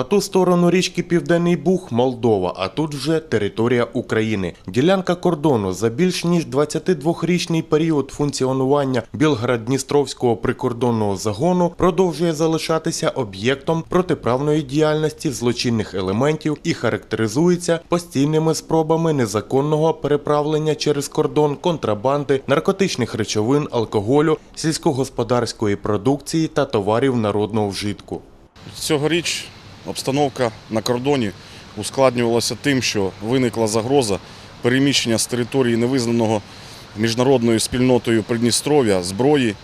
По ту сторону річки Південний Буг Молдова, а тут вже територія України. Ділянка кордону за більш ніж 22-річний період функціонування Білгород-Дністровського прикордонного загону продовжує залишатися об'єктом протиправної діяльності злочинних елементів і характеризується постійними спробами незаконного переправлення через кордон контрабанди, наркотичних речовин, алкоголю, сільськогосподарської продукції та товарів народного вжитку. Цьогоріч обстановка на кордоні ускладнювалася тим, що виникла загроза переміщення з території невизнаного міжнародною спільнотою Придністров'я зброї,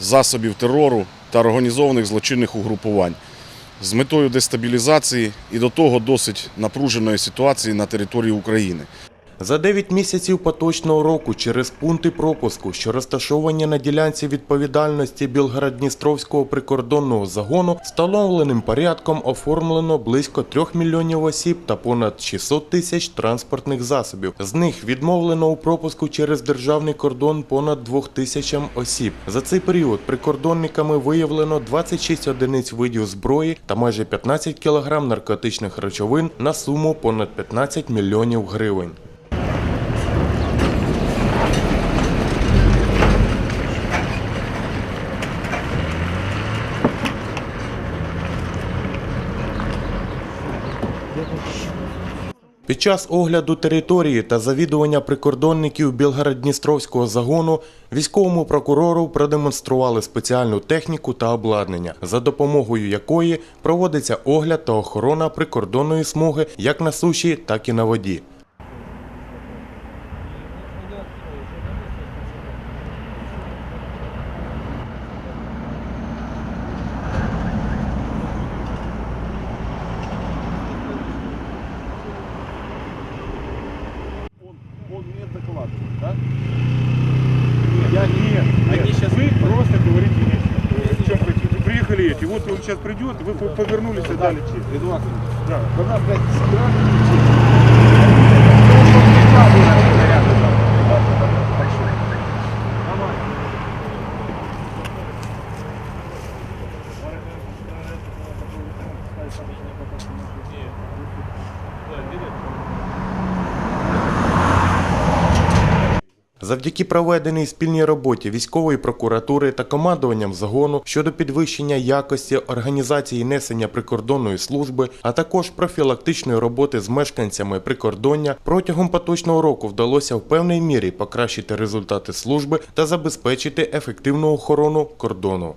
засобів терору та організованих злочинних угрупувань з метою дестабілізації і до того досить напруженої ситуації на території України. За 9 місяців поточного року через пункти пропуску, що розташовані на ділянці відповідальності Білгород-Дністровського прикордонного загону, встановленим порядком оформлено близько 3 мільйонів осіб та понад 600 тисяч транспортних засобів. З них відмовлено у пропуску через державний кордон понад 2 тисячам осіб. За цей період прикордонниками виявлено 26 одиниць видів зброї та майже 15 кілограм наркотичних речовин на суму понад 15 мільйонів гривень. Під час огляду території та завідування прикордонників Білгород-Дністровського загону військовому прокурору продемонстрували спеціальну техніку та обладнання, за допомогою якої проводиться огляд та охорона прикордонної смуги як на суші, так і на воді. Да? Я нет. Они сейчас... Вы просто говорите нечто. В чем хотите? Приехали эти, вот он сейчас придет, вы по- повернулись и дали честь. Эдуард, Да. когда, блядь, Завдяки проведеній спільній роботі військової прокуратури та командуванням загону щодо підвищення якості організації несення прикордонної служби, а також профілактичної роботи з мешканцями прикордоння, протягом поточного року вдалося в певній мірі покращити результати служби та забезпечити ефективну охорону кордону.